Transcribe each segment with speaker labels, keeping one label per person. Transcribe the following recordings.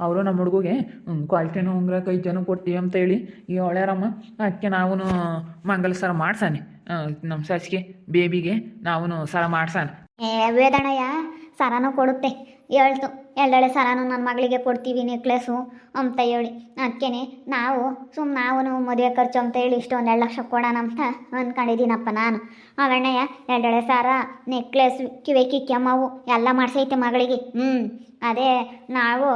Speaker 1: ಅವರು ನಮ್ಮ ಹುಡುಗಿಗೆ ಕ್ವಾಲಿಟಿನೂ ಉಂಗ್ರ ಕೈ ಜನ ಕೊಡ್ತೀವಿ ಅಂತ ಹೇಳಿ ಈ ಒಳ್ಳೆಯರಮ್ಮ ಅದಕ್ಕೆ ನಾವು ಮಂಗಲ ಸರ ಮಾಡ್ಸಾನೆ ನಮ್ಮ ಸಾಸಿಗೆ, ಬೇಬಿಗೆ ನಾವು ಸರ ಮಾಡ್ಸಾನೆ.
Speaker 2: ವೇದಣಯ್ಯ ಸರನೂ ಕೊಡುತ್ತೆ, ಹೇಳ್ತು. ಎರಡೆಳೆ ಸಾರಾನು ನನ್ನ ಮಗಳಿಗೆ ಕೊಡ್ತೀವಿ ನೆಕ್ಲೆಸು ಅಂತ ಹೇಳಿ. ಅದಕ್ಕೇನೆ ನಾವು ಸುಮ್ಮನೆ ನಾವು ಮದುವೆ ಖರ್ಚು ಅಂತ ಹೇಳಿ ಇಷ್ಟೊಂದು ಎರಡು ಲಕ್ಷ ಕೊಡೋಣ ಅಂತ ಅಂದ್ಕೊಂಡಿದ್ದೀನಪ್ಪ ನಾನು. ಅವಣ್ಣಯ್ಯ ಎರಡೆಳೆ ಸಾರ ನೆಕ್ಲೆಸ್, ಕಿವೆ ಕಿಕ್ಕೆಮ್ಮವು ಎಲ್ಲ ಮಾಡಿಸೈತೆ ಮಗಳಿಗೆ. ಹ್ಞೂ ಅದೇ ನಾವು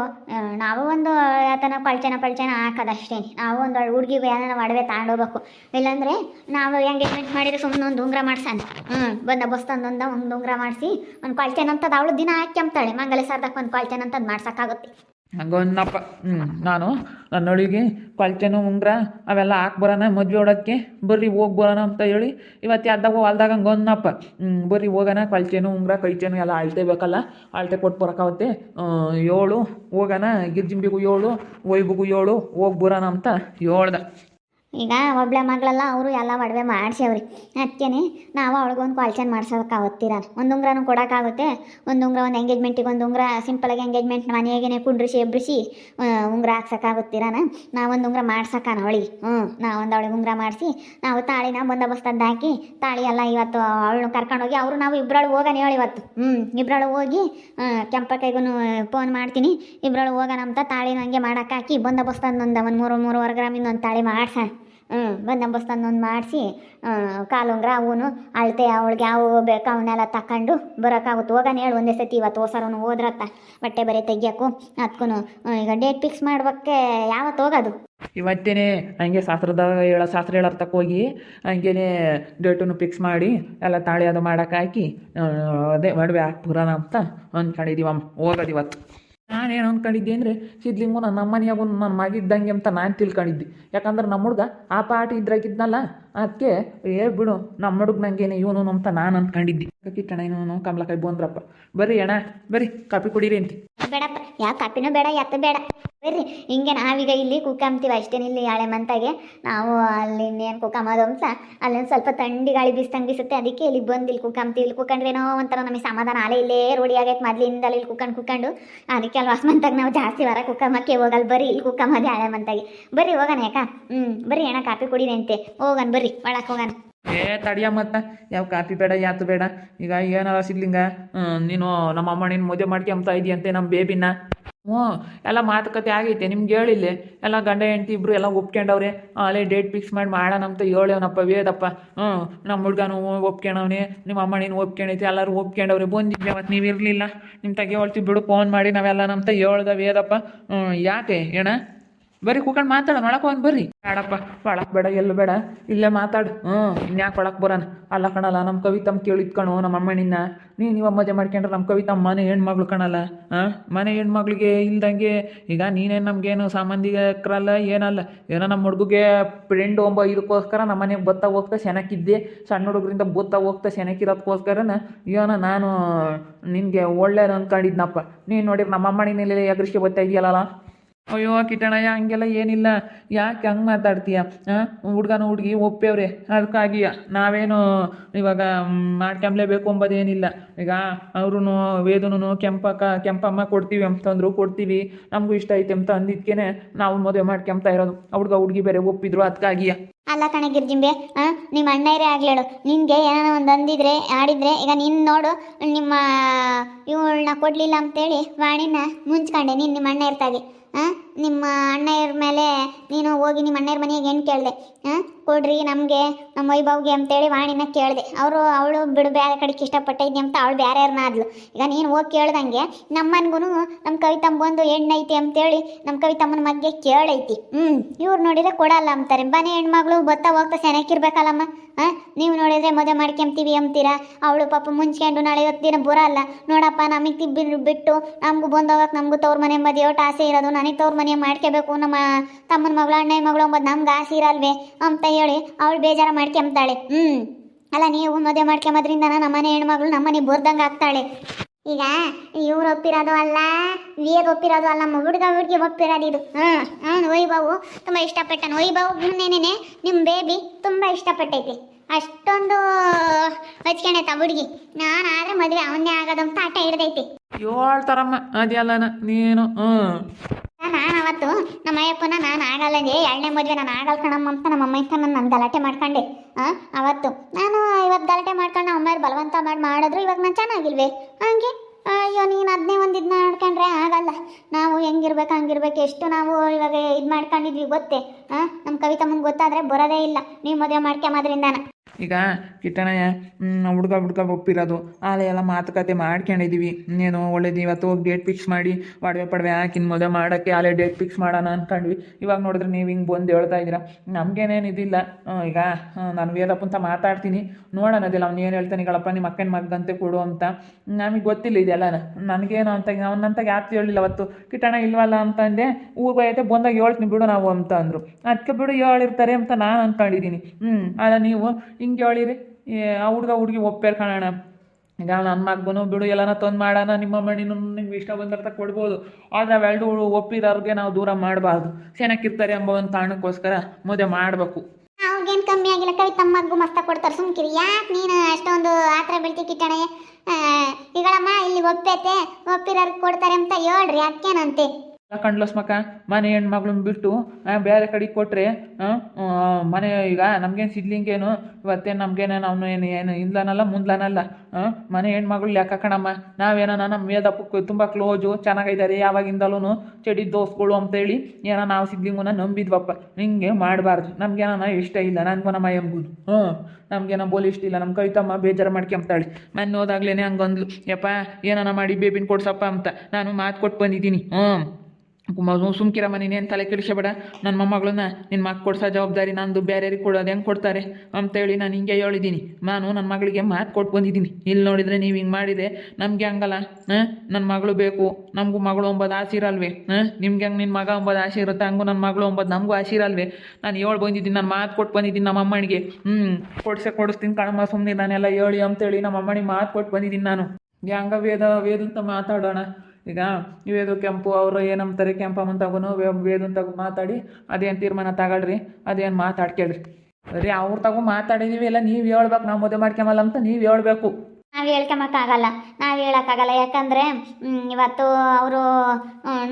Speaker 2: ನಾವು ಒಂದು ಆತನ ಪಳ್ಚನ ಪಳ್ಚನ ಹಾಕೋದಷ್ಟೇ ನಾವು ಒಂದು ಹುಡುಗಿ ಏನಾರ ಒಡವೆ ತಗೊಂಡೋಗ್ಬೇಕು. ಇಲ್ಲಾಂದರೆ ನಾವು ಎಂಗೇಜ್ಮೆಂಟ್ ಮಾಡಿದ್ರೆ ಸುಮ್ಮನೆ ಒಂದು ಉಂಗ್ರ ಮಾಡ್ಸಾನೆ ಹ್ಞೂ ಬಂದ ಬಸ್ತಂದೊಂದು ಒಂದು ಉಂಗ್ರ ಮಾಡಿಸಿ, ಒಂದು ಪಳಚನ ಅಂತದ್ದು ಅವಳು ದಿನ ಹಾಕ್ಯಂಬ್ತಾಳೆ ಮಂಗಲ ಸಾರ್ದಕ್ಕೆ ಒಂದು ಕೊಳ್ತೇನೆ ಅಂತದ್ದು ಮಾಡ್ಸೋಕ್ಕಾಗುತ್ತೆ
Speaker 1: ಹಂಗೊಂದಪ್ಪ ಹ್ಞೂ ನಾನು ನನ್ನೊಳಿಗೆ ಕೊಲ್ಚೆನು ಉಂಗ್ರ, ಅವೆಲ್ಲ ಹಾಕಿ ಬರೋಣ ಮದ್ವೆ ಹೊಡೋಕ್ಕೆ ಬರ್ರಿ ಹೋಗಿ ಬರೋಣ ಅಂತ ಹೇಳಿ, ಇವತ್ತು ಯಾವ್ದಾಗ ಹೊಲ್ದಾಗ ಹಂಗೊಂದಪ್ಪ ಹ್ಞೂ ಬರ್ರಿ ಹೋಗೋಣ ಕೊಲ್ಚೆನು ಉಂಗ್ರ ಕೈಚೇನು ಎಲ್ಲ ಅಳತೆ ಬೇಕಲ್ಲ ಅಳತೆ ಕೊಟ್ಟು ಬರೋಕ್ಕಾಗುತ್ತೆ ಏಳು ಹೋಗೋಣ ಗಿರ್ಜಿಂಬಿಗೂ ಏಳು, ಒಯ್ಬಿಗೂ ಏಳು, ಹೋಗಿ ಬರೋಣ ಅಂತ ಹೇಳ್ದೆ.
Speaker 2: ಈಗ ಒಬ್ಳೆ ಮಗಳೆಲ್ಲ, ಅವರು ಎಲ್ಲ ಒಡವೆ ಮಾಡಿಸ್ಯವ್ರಿ. ಅದಕ್ಕೇನೆ ನಾವು ಅವಳಿಗೊಂದು ಕ್ವಾಲ್ಚನ್ ಮಾಡ್ಸೋಕ್ಕಾಗುತ್ತೀರ ಒಂದು ಉಂಗ್ರನೂ ಕೊಡೋಕ್ಕಾಗುತ್ತೆ. ಒಂದು ಉಂಗ್ರ ಒಂದು ಎಂಗೇಜ್ಮೆಂಟಿಗೆ ಒಂದು ಉಂಗ್ರ ಸಿಂಪಲಾಗಿ ಎಂಗೇಜ್ಮೆಂಟ್ ಮನೆಯಾಗೇನೆ ಕುಂಡ್ರಿಸಿ ಎಬ್ಬರಿಸಿ ಉಂಗ್ರ ಹಾಕ್ಸೋಕ್ಕಾಗುತ್ತೀರಾನ ಒಂದು ಉಂಗ್ರ ಮಾಡ್ಸೋಕ್ಕಾನ ಅವಳಿಗೆ. ಹ್ಞೂ ನಾವೊಂದು ಅವಳಿಗೆ ಉಂಗ್ರ ಮಾಡಿಸಿ, ನಾವು ತಾಳಿನ ಬಂದೋಬಸ್ತದ್ದು ಹಾಕಿ, ತಾಳಿ ಎಲ್ಲ ಇವತ್ತು ಅವಳನ್ನ ಕರ್ಕೊಂಡೋಗಿ ಅವರು ನಾವು ಇಬ್ಬರಳು ಹೋಗೋಣ ಹೇಳಿ ಇವತ್ತು. ಹ್ಞೂ ಇಬ್ಬರಳು ಹೋಗಿ ಕೆಂಪಕ್ಕೈಗೂ ಫೋನ್ ಮಾಡ್ತೀನಿ. ಇಬ್ಬರಳು ಹೋಗೋಣ ಅಂತ ತಾಳಿನ ಹಂಗೆ ಮಾಡೋಕ್ಕಾಕಿ ಬಂದೋಬಸ್ತಂದು ಒಂದು ಒಂದು ಮೂರು, ಮೂರುವರೆ ಗ್ರಾಮಿಂದ ಒಂದು ತಾಳಿ ಮಾಡ್ಸೋಣ. ಹ್ಞೂ ಬಂದೋಬಸ್ತನ್ನೊಂದು ಮಾಡಿಸಿ ಕಾಲುಂಗ್ರ ಅವನು ಅಳತೆ ಅವಳಿಗೆ ಯಾವ ಬೇಕು ಅವನ್ನೆಲ್ಲ ತಕೊಂಡು ಬರೋಕ್ಕಾಗುತ್ತೆ ಹೋಗೋಣ ಹೇಳು ಒಂದೇ ಸತಿ ಇವತ್ತು ಹೋಸರವನು ಹೋದ್ರತ್ತ. ಬಟ್ಟೆ ಬರೆ ತೆಗಿಯೋಕ್ಕೂ ಅದಕ್ಕೂ ಈಗ ಡೇಟ್ ಫಿಕ್ಸ್ ಮಾಡ್ಬೇಕೆ ಯಾವತ್ತು ಹೋಗೋದು?
Speaker 1: ಇವತ್ತೇನೆ ಹಂಗೆ ಶಾಸ್ತ್ರದ ಹೇಳ ಶಾಸ್ತ್ರ ಹೇಳರ್ತಕ್ಕೆ ಹೋಗಿ ಹಂಗೇನೆ ಡೇಟನ್ನು ಫಿಕ್ಸ್ ಮಾಡಿ ಎಲ್ಲ ತಾಳಿ ಅದು ಆ, ಅದೇ ಮದುವೆ ಹಾಕಿ ಬರೋಣ ಅಂತ ಅಂದ್ಕೊಂಡಿದ್ದೀವಮ್ಮ ಹೋಗೋದು ಇವತ್ತು. ನಾನೇನು ಅಂದ್ಕೊಂಡಿದ್ದೆ ಅಂದರೆ ಸಿದ್ಲಿಂಗು ನನ್ನ ಅಮ್ಮನಿಯಾಗೂ ನನ್ನ ಮಗಿದ್ದಂಗೆ ಅಂತ ನಾನು ತಿಳ್ಕೊಂಡಿದ್ದೆ. ಯಾಕಂದ್ರೆ ನಮ್ಮ ಹುಡ್ಗ ಆ ಪಾಟಿ ಇದ್ರಾಗಿದ್ನಲ್ಲ ಅದಕ್ಕೆ ಏ ಬಿಡು, ನಮ್ಮ ಹುಡುಗ ನಂಗೇನೆ ಇವನು ಅಂತ ನಾನು ಅಂದ್ಕೊಂಡಿದ್ದೆ ಕಣ ಇವನು ಕಮಲಕಾಯಿ ಬಂದ್ರಪ್ಪ. ಬರ್ರಿ ಅಣ್ಣ, ಬರ್ರಿ, ಕಾಫಿ ಕುಡೀರಿ ಅಂತ.
Speaker 2: ಯಾವ ಕಾಪಿನೂ ಬೇಡ, ಎತ್ತ ಬೇಡ. ಬರ್ರಿ, ಹಿಂಗೆ ನಾವೀಗ ಇಲ್ಲಿ ಕುಕ್ಕಂತೀವಿ ಅಷ್ಟೇನು ಇಲ್ಲಿ ಯಾಳೆ ಮಂತಾಗೆ. ನಾವು ಅಲ್ಲಿ ಇನ್ನೇನು ಸಹ ಅಲ್ಲೊಂದು ಸ್ವಲ್ಪ ತಂಡಿ ಗಾಳಿ ಬೀಸ್ತಂಗೆ ಬೀಸುತ್ತೆ, ಅದಕ್ಕೆ ಇಲ್ಲಿ ಬಂದು ಇಲ್ಲಿ ಕುಕ್ಕಂತೀವಿ ಇಲ್ಲಿ ಕುಕ್ಕಂಡ್ರೇನೋ ಒಂಥರ ನಮಗೆ ಸಮಾಧಾನ. ಅಲೆ ಇಲ್ಲೇ ರೂಢಿ ಆಗೈತೆ ಅಲ್ಲಿ ಇಲ್ಲಿ ಕುಕ್ಕಂಡು ಕುಕ್ಕಂಡು ಅದಕ್ಕೆ ಅಲ್ಲಿ ಹೊಸ ನಾವು ಜಾಸ್ತಿ ವಾರ ಕುಕ್ಕಮ್ಮಕ್ಕೆ ಹೋಗಲ್ಲ ಬರ್ರಿ, ಇಲ್ಲಿ ಕುಕ್ಕಮ್ಮದೆ ಹಳೆ ಮಂತಾಗೆ. ಬರ್ರಿ, ಹೋಗೋಣ ಯಾಕ? ಹ್ಞೂ ಬರ್ರಿ ಅಣ್ಣ ಕಾಪಿ ಕುಡಿದೆ ಅಂತೆ. ಹೋಗೋಣ, ಬರ್ರಿ ಒಳಕ್ಕೆ ಹೋಗೋಣ.
Speaker 1: ಏ, ತಡಿಯ ಮತ್ತ. ಯಾವ ಕಾಪಿ ಬೇಡ, ಯಾತು ಬೇಡ. ಈಗ ಏನಾರ ಸಿಗ್ಲಿಂಗ? ನೀನು ನಮ್ಮ ಅಮ್ಮ ನೀನು ಮದುವೆ ಅಂತ ಇದೆಯಂತೆ ನಮ್ಮ ಬೇಬಿನ. ಹ್ಞೂ ಎಲ್ಲ ಮಾತುಕತೆ ಆಗೈತೆ, ನಿಮ್ಗೆ ಹೇಳಿಲ್ಲ. ಎಲ್ಲ ಗಂಡ, ಹೆಂಡತಿ ಇಬ್ರು ಎಲ್ಲ ಒಪ್ಕೊಂಡವ್ರೆ. ಅಲ್ಲೇ ಡೇಟ್ ಫಿಕ್ಸ್ ಮಾಡಿ ಮಾಡೋಣ ಅಂತ ಹೇಳೇವನಪ್ಪ, ವೇದಪ್ಪ. ಹ್ಞೂ ನಮ್ಮ ಹುಡ್ಗನು ಒಪ್ಕೊಂಡವನೇ, ನಿಮ್ಮ ಅಮ್ಮ ನೀನು ಒಪ್ಕೊಂಡೈತಿ, ಎಲ್ಲರೂ ಒಪ್ಕೊಂಡವ್ರೆ. ಬಂದಿದ್ದೆ ಮತ್ತು ನೀವು ಇರಲಿಲ್ಲ. ನಿಮ್ಮ ತಗೆ ಬಿಡು ಫೋನ್ ಮಾಡಿ ನಾವೆಲ್ಲ ನಮ್ಮ ಹೇಳ್ದ ವೇದಪ್ಪ. ಯಾಕೆ ಏಣ ಬರ್ರಿ ಕೂಕೊಂಡು ಮಾತಾಡ ಒಳಕ್ಕೆ ಹೋಗಿ ಬರ್ರಿ. ಬೇಡಪ್ಪ ಒಳಕ್ ಬೇಡ, ಎಲ್ಲ ಬೇಡ. ಇಲ್ಲೇ ಮಾತಾಡು. ಹ್ಞೂ ಇನ್ಯಾಕೆ ಒಳಕ್ಕೆ ಬರೋಣ ಅಲ್ಲ ಕಣಲ್ಲ ನಮ್ಮ ಕವಿತಮ್ಮ ಕೇಳಿದ್ ಕಣು ನಮ್ಮ ನೀ ನೀನು ನೀವು ಮಜಾ ಮಾಡ್ಕೊಂಡ್ರೆ ನಮ್ಮ ಕವಿತಮ್ಮ ಮನೆ ಹೆಣ್ಮಗ್ಳು ಕಣಲ್ಲ? ಹಾಂ, ಮನೆ ಹೆಣ್ಮಗ್ಳಿಗೆ ಇಲ್ದಂಗೆ ಈಗ ನೀನೇನು ನಮಗೇನು ಕರಲ್ಲ ಏನಲ್ಲ. ಏನೋ ನಮ್ಮ ಹುಡುಗಿಗೆ ಫ್ರೆಂಡ್ ಒಂಬ ಇದಕ್ಕೋಸ್ಕರ ನಮ್ಮ ಮನೆಗೆ ಬತ್ತಾ ಹೋಗ್ತಾ ಸೆನಕ್ಕಿದ್ದೆ ಸಣ್ಣ ಹುಡುಗರಿಂದ ಬತ್ತಾ ಹೋಗ್ತಾ ಸೆನಕ್ಕಿರೋದಕ್ಕೋಸ್ಕರನ ಏನೋ ನಾನು ನಿನಗೆ ಒಳ್ಳೇದು ಅಂದ್ಕೊಂಡಿದ್ನಪ್ಪ ನೀನು ನೋಡಿದ್ರೆ ನಮ್ಮ ಅಮ್ಮಣ್ಣಿನಲ್ಲಿ ಎಗರಿಸ್ಕೆ ಬರ್ತಾ ಇದೆಯಲ್ಲ ಅಯ್ಯೋ, ಕಿಟ್ಟಣಯ್ಯ, ಹಂಗೆಲ್ಲ ಏನಿಲ್ಲ. ಯಾಕೆ ಹಂಗೆ ಮಾತಾಡ್ತೀಯ? ಹುಡ್ಗನ ಹುಡುಗಿ ಒಪ್ಪೇವ್ರೆ ಅದಕ್ಕಾಗಿ ನಾವೇನು ಇವಾಗ ಮಾಡ್ಕೊಂಬ್ಲೇಬೇಕು ಅಂಬೋದೇನಿಲ್ಲ ಈಗ ಅವ್ರೂ ವೇದನೂ ಕೆಂಪಕ್ಕ ಕೆಂಪಮ್ಮ ಕೊಡ್ತೀವಿ ಅಂತಂದ್ರು ಕೊಡ್ತೀವಿ. ನಮಗೂ ಇಷ್ಟ ಐತೆ ಅಂತ ಅಂದಿದ್ಕೇನೆ ನಾವು ಮದುವೆ ಮಾಡ್ಕೊಂಬ್ತಾ ಇರೋದು. ಹುಡ್ಗ ಹುಡುಗಿ ಬೇರೆ ಒಪ್ಪಿದ್ರು ಅದಕ್ಕಾಗಿಯ
Speaker 2: ಅಲ್ಲ ಕಣೆ ಗಿರ್ಜಿಂಬೆ ನಿಮ್ಮ ಅಣ್ಣಯ್ಯರೇ ಆಗ್ಲೇಳು ನಿನಗೆ ಏನಾರ ಒಂದು ಅಂದಿದ್ರೆ, ಆಡಿದ್ರೆ, ಈಗ ನೀನು ನೋಡು, ನಿಮ್ಮ ಇವಳನ್ನ ಕೊಡ್ಲಿಲ್ಲ ಅಂತೇಳಿ ವಾಣಿನ ಮುಂಚ್ಕೊಂಡೆ ನೀನು ನಿಮ್ಮ ಅಣ್ಣ ಇರ್ತಾಗೆ. ಆ ನಿಮ್ಮ ಅಣ್ಣಯ್ಯರ ಮೇಲೆ ನೀನು ಹೋಗಿ ನಿಮ್ಮ ಅಣ್ಣಯ್ಯರ ಮನೆಗೆ ಹೆಣ್ಣು ಕೇಳಿದೆ, ಹಾಂ? ಕೊಡ್ರಿ ನಮಗೆ, ನಮ್ಮ ವೈಭವ್ಗೆ ಅಂತೇಳಿ ವಾಣಿನ ಕೇಳಿದೆ. ಅವರು, ಅವಳು ಬಿಡು, ಬೇರೆ ಕಡೆಗೆ ಇಷ್ಟಪಟ್ಟೈತಿ ಅಂತ ಅವಳು ಬೇರೆ ಯಾರನ್ನ ಆದ್ಲು. ಈಗ ನೀನು ಹೋಗಿ ಕೇಳ್ದಂಗೆ ನಮ್ಮನ್ಗೂ ನಮ್ಮ ಕವಿತಮ್ಮ ಬಂದು ಹೆಣ್ಣೈತಿ ಅಂತೇಳಿ ನಮ್ಮ ಕವಿತಮ್ಮನ ಮಗ್ಗೆ ಕೇಳೈತಿ. ಹ್ಞೂ ಇವ್ರು ನೋಡಿದ್ರೆ ಕೊಡಲ್ಲ ಅಂತಾರೆ. ಬನ್ನಿ ಹೆಣ್ಮಗಳು ಬತ್ತಾ ಹೋಗ್ತಾ ಸೆನಕ್ಕಿರ್ಬೇಕಲ್ಲಮ್ಮ ಹಾಂ? ನೀವು ನೋಡಿದ್ರೆ ಮದುವೆ ಮಾಡ್ಕೊಂತೀವಿ ಅಂತೀರಾ? ಅವಳು ಪಾಪ ಮುಂಚ್ಕೊಂಡು ನಾಳೆ ಇವತ್ತು ದಿನ ಬರಲ್ಲ. ನೋಡಪ್ಪ, ನಮಗೆ ತಿಬ್ಬಿ ಬಿಟ್ಟು ನಮಗೂ ಬಂದೋಗಕ್ಕೆ ನಮಗೂ ತವ್ರ ಮನೆ ಮದುವೆ ಆಸೆ ಇರೋದು, ನನಗೆ ತವ್ರ ಮನೆ ಮಾಡ್ಕೋಬೇಕು ನಮ್ಮ ತಮ್ಮನ ಮಗಳು ಅಣ್ಣ ಮಗಳು ಅಂಬೋದು ನಮ್ಗೆ ಆಸೆ ಇರಲ್ವೇ ಅಂತ ಹೇಳಿ ಅವಳು ಬೇಜಾರು ಮಾಡ್ಕೊಂಬ್ತಾಳೆ ಹ್ಞೂ ಅಲ್ಲ, ನೀವು ಮದುವೆ ಮಾಡ್ಕೊಂಬೋದ್ರಿಂದ ನಮ್ಮನೆ ಹೆಣ್ಮಗಳು ನಮ್ಮನೆ ಬೋರ್ದಂಗೆ ಆಗ್ತಾಳೆ. ಈಗ ಇವ್ರು ಒಪ್ಪಿರೋದು ಅಲ್ಲ ವಿಯರ್ ಒಪ್ಪಿರೋದು ಅಲ್ಲ, ನಮ್ಮ ಹುಡುಗ ಹುಡುಗಿ ಒಪ್ಪಿರೋದು ಇದು. ಹಾಂ ಹಾಂ ವೈಭವು ತುಂಬ ಇಷ್ಟಪಟ್ಟನು. ವೈಭವ್ನೇನೆ ನಿಮ್ಮ ಬೇಬಿ ತುಂಬ ಇಷ್ಟಪಟ್ಟೈತಿ. ಅಷ್ಟೊಂದು ಹಚ್ಕೊಂಡೈತ ಹುಡುಗಿ. ನಾನು ಆದರೆ ಮದುವೆ ಅವನ್ನೇ ಆಗೋದು ಅಂತ ಆಟ ಹಿಡ್ದೈತಿ.
Speaker 1: ಹೇಳ್ತಾರಮ್ಮ ಅದೆಲ್ಲನ ನೀನು? ಹ್ಞೂ
Speaker 2: ನಾನು ಅವತ್ತು ನಮ್ಮ ಅಯ್ಯಪ್ಪನ ನಾನು ಆಗಲ್ಲಂಗೆ, ಎರಡನೇ ಮದುವೆ ನಾನು ಆಗಲ್ಲ ಕಣಮ್ಮ ಅಂತ ನಮ್ಮ ಅಮ್ಮ ನನ್ನ ನಾನು ಗಲಾಟೆ ಮಾಡ್ಕೊಂಡೆ. ಹಾಂ ಅವತ್ತು. ನಾನು ಇವತ್ತು ಗಲಾಟೆ ಮಾಡ್ಕೊಂಡು ನಮ್ಮ ಬಲವಂತ ಮಾಡಿ ಮಾಡಿದ್ರು, ಇವಾಗ ನಾನು ಚೆನ್ನಾಗಿಲ್ವೇ? ಹಂಗೆ? ಅಯ್ಯೋ, ನೀನು ಅದನ್ನೇ ಒಂದು ಇದನ್ನ ಮಾಡ್ಕೊಂಡ್ರೆ ಆಗಲ್ಲ. ನಾವು ಹೆಂಗಿರ್ಬೇಕು, ಹಂಗಿರ್ಬೇಕು. ಎಷ್ಟು ನಾವು ಇವಾಗ ಇದು ಮಾಡ್ಕೊಂಡಿದ್ವಿ ಗೊತ್ತೇ? ಹಾಂ ನಮ್ಮ ಕವಿತಮ್ಮನ ಗೊತ್ತಾದರೆ ಬರೋದೇ ಇಲ್ಲ. ನೀವು ಮದುವೆ ಮಾಡ್ಕೊಂಬದ್ರಿಂದಾನ
Speaker 1: ಈಗ ಕಿಟ್ಟಣಯ್ಯ ಹುಡ್ಗ ಹುಡ್ಗ ಒಪ್ಪಿರೋದು. ಆಲೆ ಎಲ್ಲ ಮಾತುಕತೆ ಮಾಡ್ಕೊಂಡಿದೀವಿ. ಇನ್ನೇನು ಒಳ್ಳೇದು ಇವತ್ತು ಹೋಗಿ ಡೇಟ್ ಫಿಕ್ಸ್ ಮಾಡಿ, ಒಡವೆ ಪಡವೆ ಹಾಕಿ ಮದುವೆ ಮಾಡೋಕ್ಕೆ ಆಲೆ ಡೇಟ್ ಫಿಕ್ಸ್ ಮಾಡೋಣ ಅಂದ್ಕೊಂಡ್ವಿ ಇವಾಗ ನೋಡಿದ್ರೆ ನೀವು ಹಿಂಗೆ ಬಂದು ಹೇಳ್ತಾ ಇದ್ದೀರಾ? ನಮಗೇನೇನು ಇದಿಲ್ಲ. ಈಗ ನಾನು ವೇದಪ್ಪ ಅಂತ ಮಾತಾಡ್ತೀನಿ. ನೋಡೋಣ ಅದಿಲ್ಲ, ಅವ್ನು ಏನು ಹೇಳ್ತಾನೆ ಈಗಳಪ್ಪ ನಿಮ್ಮ ಅಕ್ಕನ ಮಗಂತೆ ಕೊಡು ಅಂತ. ನಮಗೆ ಗೊತ್ತಿಲ್ಲ ಇದೆಲ್ಲ ನನಗೇನು ಅಂತ ಅವನಂತ ಯಾಕೆ ಹೇಳಿಲ್ಲ ಅವತ್ತು. ಕಿಟ್ಟಣ ಇಲ್ವಲ್ಲ ಅಂತಂದೆ ಊರಿಗೆ ಐತೆ ಬಂದಾಗ ಹೇಳ್ತೀನಿ ಬಿಡು ನಾವು ಅಂತ ಅಂದರು. ಅದಕ್ಕೆ ಬಿಡು ಹೇಳಿರ್ತಾರೆ ಅಂತ ನಾನು ಅಂದ್ಕೊಂಡಿದ್ದೀನಿ ಹ್ಞೂ ಅಲ್ಲ ನೀವು ಹಿಂಗೆ ಹೇಳಿರಿ. ಆ ಹುಡುಗ ಹುಡುಗಿ ಒಪ್ಪೇರ್ ಕಾಣೋಣ ಈಗ ನನ್ನ ಮಗನು ಬಿಡು, ಎಲ್ಲನ ತಂದು ಮಾಡೋಣ, ನಿಮ್ಮ ಮಣಿನೂ ನಿಮ್ಗೆ ಇಷ್ಟ ಬಂದಿರ್ತ ಕೊಡ್ಬೋದು. ಆದರೆ ಅವೆರಡು ಒಪ್ಪಿರೋರಿಗೆ ನಾವು ದೂರ ಮಾಡಬಾರ್ದು. ಚೆನ್ನಾಗಿರ್ತಾರೆ ಎಂಬ ಒಂದು ಕಾರಣಕ್ಕೋಸ್ಕರ ಮದುವೆ ಮಾಡಬೇಕು.
Speaker 2: ಅವ್ರಿಗೇನು ಕಮ್ಮಿ ಆಗಿಲ್ಲ. ಕವಿತಮ್ಮಗೂ ಮಸ್ತ ಕೊಡ್ತಾರೆ. ಸುಮ್ಕಿರಿ ಯಾಕೆ ನೀನು ಅಷ್ಟೊಂದು ಆತರ ಬೀಳ್ತಿ ಕಿಟ್ಟಣೆ? ಈಗಳಮ್ಮ ಇಲ್ಲಿ ಒಪ್ಪೈತೆ ಒಪ್ಪಿರೋರ್ಗೆ ಕೊಡ್ತಾರೆ ಅಂತ ಹೇಳ್ರಿ. ಅಕ್ಕೇನಂತೆ
Speaker 1: ಕಂಡ್ಲಸ್ ಮಕ್ಕ ಮನೆ ಹೆಣ್ಮಗ್ಳನ್ನ ಬಿಟ್ಟು ಬೇರೆ ಕಡೆಗೆ ಕೊಟ್ಟರೆ ಮನೆ ಈಗ ನಮ್ಗೇನು ಸಿಗ್ಲಿಂಗೇನು ಇವತ್ತೇನು ನಮ್ಗೇನು ಅವನು ಏನು ಏನು ಇಲ್ಲನಲ್ಲ, ಮುಂದ್ಲನಲ್ಲ ಮನೆ ಹೆಣ್ಮಗಳು ಲೆಕ್ಕ ಕಣಮ್ಮ? ನಾವೇನೋ ನಮ್ಮ ಮೇದಪ್ಪ ತುಂಬ ಕ್ಲೋಜು ಚೆನ್ನಾಗಿದ್ದಾರೆ ಯಾವಾಗಿಂದಲೂ ಚಡಿ ದೋಸ್ಗಳು ಅಂತೇಳಿ ಏನೋ ನಾವು ಸಿದ್ಲಿಂಗುನ ನಂಬಿದ್ವಪ್ಪ. ಹಿಂಗೆ ಮಾಡಬಾರ್ದು. ನಮ್ಗೇನ ಇಷ್ಟ ಇಲ್ಲ, ನನಗೂ ನಮ್ಮ ಎಂಬುದು ಹ್ಞೂ, ನಮ್ಗೇನೋ ಬೋಲಿ ಇಷ್ಟ ಇಲ್ಲ ನಮ್ಮ ಕವಿತಮ್ಮ ಬೇಜಾರು ಮಾಡ್ಕೊಂತಾಳೆ ಮೊನ್ನೆ ಹೋದಾಗ್ಲೇ ಹಂಗಂದ್ಲು, ಯಪ್ಪ, ಏನಾನ ಮಾಡಿ ಬೇಬಿನ ಕೊಡ್ಸಪ್ಪ ಅಂತ, ನಾನು ಮಾತು ಕೊಟ್ಟು ಬಂದಿದ್ದೀನಿ. ಹ್ಞೂ. ಮಗು ಸುಮ್ಕಿರಮ್ಮ ನೀನೇನು ತಲೆ ಕೆಡಿಸಬೇಡ. ನನ್ನ ಮೊಮ್ಮಗಳನ್ನ ನಿನ್ನ ಮಗ ಕೊಡ್ಸೋ ಜವಾಬ್ದಾರಿ ನಂದು ಬೇರೆಯವ್ರಿಗೆ ಕೊಡೋದು ಹೆಂಗೆ ಕೊಡ್ತಾರೆ? ಅಂತೇಳಿ ನಾನು ಹಿಂಗೆ ಹೇಳಿದ್ದೀನಿ ನಾನು ನನ್ನ ಮಗಳಿಗೆ ಮಾತು ಕೊಟ್ಟು ಬಂದಿದ್ದೀನಿ ಇಲ್ಲಿ ನೋಡಿದರೆ ನೀವು ಹಿಂಗೆ ಮಾಡಿದೆ ನಮಗೆ ಹಂಗಲ್ಲ. ನನ್ನ ಮಗಳು ಬೇಕು. ನಮಗೂ ಮಗಳು ಒಂಬದು ಆಸೆ ಹಾಂ? ನಿಮ್ಗೆ ಹೆಂಗೆ ನಿನ್ನ ಮಗ ಒಂಬದು ಆಸೆ ಇರುತ್ತೆ ಹಂಗೂ ನನ್ನ ಮಗಳು ಒಂಬತ್ತು ನಮಗೂ ಆಸೆ ನಾನು ಹೇಳಿ ಬಂದಿದ್ದೀನಿ, ನಾನು ಮಾತು ಕೊಟ್ಟು ಬಂದಿದ್ದೀನಿ ನಮ್ಮ ಅಮ್ಮನಿಗೆ. ಹ್ಞೂ ಕೊಡ್ಸೆ, ಕೊಡಿಸ್ತೀನಿ ಕಣಮ್ಮ ಸುಮ್ಮನೆ ನಾನೆಲ್ಲ ಹೇಳಿ ಅಂತೇಳಿ ನಮ್ಮ ಅಮ್ಮನಿಗೆ ಮಾತು ಕೊಟ್ಟು ಬಂದಿದ್ದೀನಿ ನಾನು. ಹಂಗ ವೇದ ವೇದ ಅಂತ ಮಾತಾಡೋಣ. ಈಗ ವೇದು ಕೆಂಪು, ಅವರು ಏನಂತಾರೆ ಕೆಂಪಮ್ಮ ತಗೋನು ವೇದು ತಗೋ ಮಾತಾಡಿ, ಅದೇನು ತೀರ್ಮಾನ ತಗೊಳ್ರಿ, ಅದೇನು ಮಾತಾಡ್ಕೇಳ್ರಿ. ರೀ ಅವ್ರು ತಗೋ ಮಾತಾಡಿದೀವಿ ಇಲ್ಲ ನೀವು ಹೇಳ್ಬೇಕು, ನಾವು ಮದುವೆ ಮಾಡ್ಕೊಂಬಲ್ಲ ಅಂತ ನೀವು ಹೇಳ್ಬೇಕು.
Speaker 2: ನಾವು ಹೇಳ್ಕೊಂಬಕ್ಕಾಗಲ್ಲ, ನಾವು ಹೇಳೋಕ್ಕಾಗಲ್ಲ, ಯಾಕಂದರೆ ಇವತ್ತು ಅವರು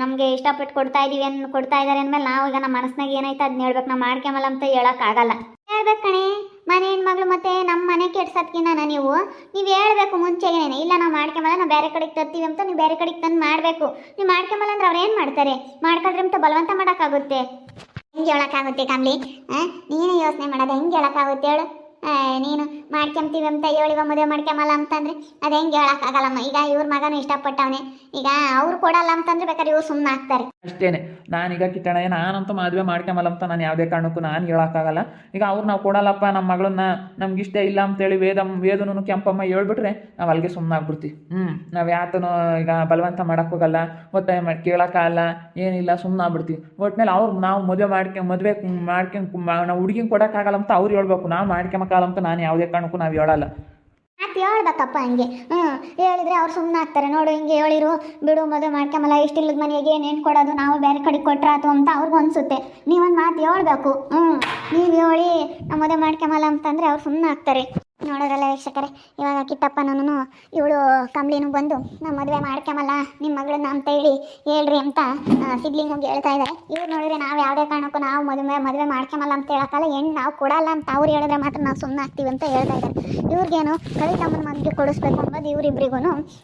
Speaker 2: ನಮಗೆ ಇಷ್ಟಪಟ್ಟು ಕೊಡ್ತಾ ಇದೀವಿ ಅನ್ ಕೊಡ್ತಾ ಇದ್ದಾರೆ ಅಂದಮೇಲೆ ನಾವು ಈಗ ನಮ್ಮ ಮನಸ್ಸಿನಾಗ ಏನಾಯ್ತು ಅದನ್ನ ಹೇಳ್ಬೇಕು, ನಾವು ಮಾಡ್ಕೊಂಬಲ್ಲ ಅಂತ ಹೇಳೋಕ್ಕಾಗಲ್ಲ. ಹೇಳ್ಬೇಕು ಕಣೆ. ಮನೆ ಹೆಣ್ಮಗಳು ಮತ್ತೆ ನಮ್ಮ ಮನೆ ಕೆಡ್ಸೋದ್ಕಿನ್ನ ನೀವು? ನೀವು ಹೇಳ್ಬೇಕು ಮುಂಚೆಗೇನೆ ಇಲ್ಲ, ನಾವು ಮಾಡ್ಕೊಂಬಲ್ಲ ನಾವು ಬೇರೆ ಕಡೆಗೆ ತರ್ತೀವಿ ಅಂತ ನೀವು ಬೇರೆ ಕಡೆಗೆ ತಂದು ಮಾಡಬೇಕು. ನೀವು ಮಾಡ್ಕೊಂಬಲ್ಲ ಅಂದ್ರೆ ಅವ್ರು ಏನು ಮಾಡ್ತಾರೆ? ಮಾಡ್ಕೊಂಡ್ರೆ ಅಂತ ಬಲವಂತ ಮಾಡೋಕ್ಕಾಗುತ್ತೆ. ಹೆಂಗೆ ಹೇಳೋಕ್ಕಾಗುತ್ತೆ ಕಮ್ಲಿ? ನೀನು ಯೋಚನೆ ಮಾಡೋದು. ಹೆಂಗೆ ಹೇಳೋಕ್ಕಾಗುತ್ತೆ ಹೇಳು? ನೀನು ಮಾಡ್ಕೊಂತೀವಿ ಅಂತ ಹೇಳಿವ ಮದುವೆ ಮಾಡ್ಕೊಂಬಲ್ಲ ಅಂತಂದ್ರೆ ಅದು ಹೆಂಗೆ ಹೇಳೋಕ್ಕಾಗಲ್ಲಮ್ಮ. ಈಗ ಇವ್ರ ಮಗನೂ ಇಷ್ಟಪಟ್ಟವನೆ. ಈಗ ಅವ್ರು ಕೊಡಲ್ಲ ಅಂತಂದ್ರೆ ಬೇಕಾದ್ರೆ ಇವ್ರು ಸುಮ್ಮನೆ ಆಗ್ತಾರೆ.
Speaker 1: ಅಷ್ಟೇನೆ. ನಾನೀಗ ಕಿಟ್ಟಣ ನಾನಂತೂ ಮದುವೆ ಮಾಡ್ಕೊಂಬಲ್ಲ ಅಂತ ನಾನು ಯಾವುದೇ ಕಾರಣಕ್ಕೂ ನಾನು ಹೇಳೋಕ್ಕಾಗಲ್ಲ. ಈಗ ಅವ್ರು ನಾವು ಕೊಡಲ್ಲಪ್ಪ ನಮ್ಮ ಮಗಳನ್ನ ನಮ್ಗೆ ಇಷ್ಟ ಇಲ್ಲ ಅಂತೇಳಿ ವೇದ ವೇದನು ಕೆಂಪಮ್ಮ ಹೇಳ್ಬಿಟ್ರೆ ನಾವು ಅಲ್ಲಿಗೆ ಸುಮ್ಮನೆ ಆಗ್ಬಿಡ್ತಿ ಹ್ಞೂ ನಾವು ಯಾತನೂ ಈಗ ಬಲವಂತ ಮಾಡೋಕ್ಕೋಗಲ್ಲ ಒತ್ತಾಯ ಮಾಡಿ ಕೇಳೋಕ್ಕಾಗಲ್ಲ ಏನಿಲ್ಲ ಸುಮ್ಮನೆ ಆಗ್ಬಿಡ್ತೀವಿ ಒಟ್ನಲ್ಲಿ ಅವ್ರು ನಾವು ಮದುವೆ ಮಾಡ್ಕೊಂಡು ಮದುವೆ ಮಾಡ್ಕೊಂಡು ನಾವು ಹುಡುಗಿನ ಕೊಡೋಕ್ಕಾಗಲ್ಲ ಅಂತ ಅವ್ರು ಹೇಳ್ಬೇಕು. ನಾವು ಮಾಡ್ಕೊಂಬಕ್ಕಾಗಲ್ಲ ಅಂತ ನಾನು ಯಾವುದೇ ಕಾರಣಕ್ಕೂ ನಾವು ಹೇಳಲ್ಲ.
Speaker 2: ಮಾತು ಹೇಳ್ಬೇಕಪ್ಪ ಹಂಗೆ? ಹ್ಞೂ ಹೇಳಿದ್ರೆ ಅವ್ರು ಸುಮ್ಮನೆ ಆಗ್ತಾರೆ. ನೋಡು, ಹಿಂಗೆ ಹೇಳಿರು. ಬಿಡು, ಮದುವೆ ಮಾಡ್ಕೊಂಬಲ್ಲ. ಇಷ್ಟಿಲ್ಲದ ಮನೆಗೆ ಏನೇನು ಕೊಡೋದು ನಾವು ಬೇರೆ ಕಡೆಗೆ ಕೊಟ್ರಾತು ಅಂತ ಅವ್ರಿಗೂ ಅನಿಸುತ್ತೆ. ನೀವೊಂದು ಮಾತು ಹೇಳ್ಬೇಕು. ಹ್ಞೂ ನೀವು ಹೇಳಿ, ನಾವು ಮದುವೆ ಮಾಡ್ಕೊಂಬಲ್ಲ ಅಂತಂದರೆ ಅವ್ರು ಸುಮ್ಮನೆ ಆಗ್ತಾರೆ. ನೋಡೋರಲ್ಲ ವೀಕ್ಷಕರೇ, ಇವಾಗ ಕಿತ್ತಪ್ಪನೂ ಇವಳು ಕಂಬ್ಳಿನೂ ಬಂದು ನಾವು ಮದುವೆ ಮಾಡ್ಕೊಂಬಲ್ಲ ನಿಮ್ಮ ಮಗಳನ್ನ ಅಂತ ಹೇಳಿ ಹೇಳ್ರಿ ಅಂತ ಸಿದ್ಲಿಂಗ್ ಹೋಗಿ ಹೇಳ್ತಾ ಇದ್ದಾರೆ ಇವ್ರು ನೋಡಿದ್ರೆ ನಾವು ಯಾವುದೇ ಕಾರಣಕ್ಕೂ ನಾವು ಮದುವೆ ಮದುವೆ ಮಾಡ್ಕೊಂಬಲ್ಲ ಅಂತ ಹೇಳೋಕ್ಕಲ್ಲ ಹೆಣ್ಣು ನಾವು ಕೊಡಲ್ಲ ಅಂತ ಅವ್ರು ಹೇಳಿದ್ರೆ ಮಾತ್ರ ನಾವು ಸುಮ್ಮನೆ ಆಗ್ತೀವಿ ಅಂತ ಹೇಳ್ತಾ ಇದ್ದಾರೆ ಇವ್ರಿಗೇನು ಕವಿತಮ್ಮನ ಮಗಗೆ ಕೊಡಿಸ್ಬೇಕು ಅಂಬೋದು ಇವ್ರಿಬ್ರಿಗೂ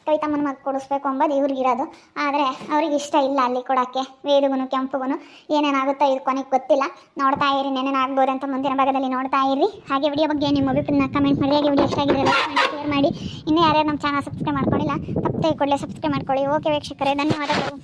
Speaker 2: ಕವಿತಮ್ಮನ ಮಗ ಕೊಡಿಸ್ಬೇಕು ಅಂಬೋದು ಇವ್ರಿಗಿರೋದು. ಆದರೆ ಅವ್ರಿಗೆ ಇಷ್ಟ ಇಲ್ಲ ಅಲ್ಲಿ ಕೊಡೋಕ್ಕೆ, ವೇದಗುನು ಕೆಂಪುಗೂ ಏನೇನಾಗುತ್ತೋ ಇದು ಕೊನೆಗೆ ಗೊತ್ತಿಲ್ಲ. ನೋಡ್ತಾ ಇರಿ, ನೆನೇನಾಗ್ಬೋದು ಅಂತ ಮುಂದಿನ ಭಾಗದಲ್ಲಿ ನೋಡ್ತಾ ಇರಿ. ಹಾಗೆ ವಿಡಿಯೋ ಬಗ್ಗೆ ನಿಮ್ಮ ಅಭಿಪ್ರಾಯ ಕಮೆಂಟ್ ಮಾಡಿ ಹಾಗೆ ವಿಡಿಯೋ ಇಷ್ಟ ಆಗಿದ್ರೆ ಲೈಕ್ ಮಾಡಿ. ಶೇರ್ ಮಾಡಿ ಇನ್ನೂ ಯಾರ್ಯಾರು ನಮ್ಮ ಚಾನಲ್ ಸಬ್ಸ್ಕ್ರೈಬ್ ಮಾಡ್ಕೊಂಡಿಲ್ಲ ತಪ್ಪದೆ ಕೂಡಲೇ ಸಬ್ಸ್ಕ್ರೈಬ್ ಮಾಡ್ಕೊಳ್ಳಿ. ಓಕೆ ವೀಕ್ಷಕರೇ, ಧನ್ಯವಾದಗಳು.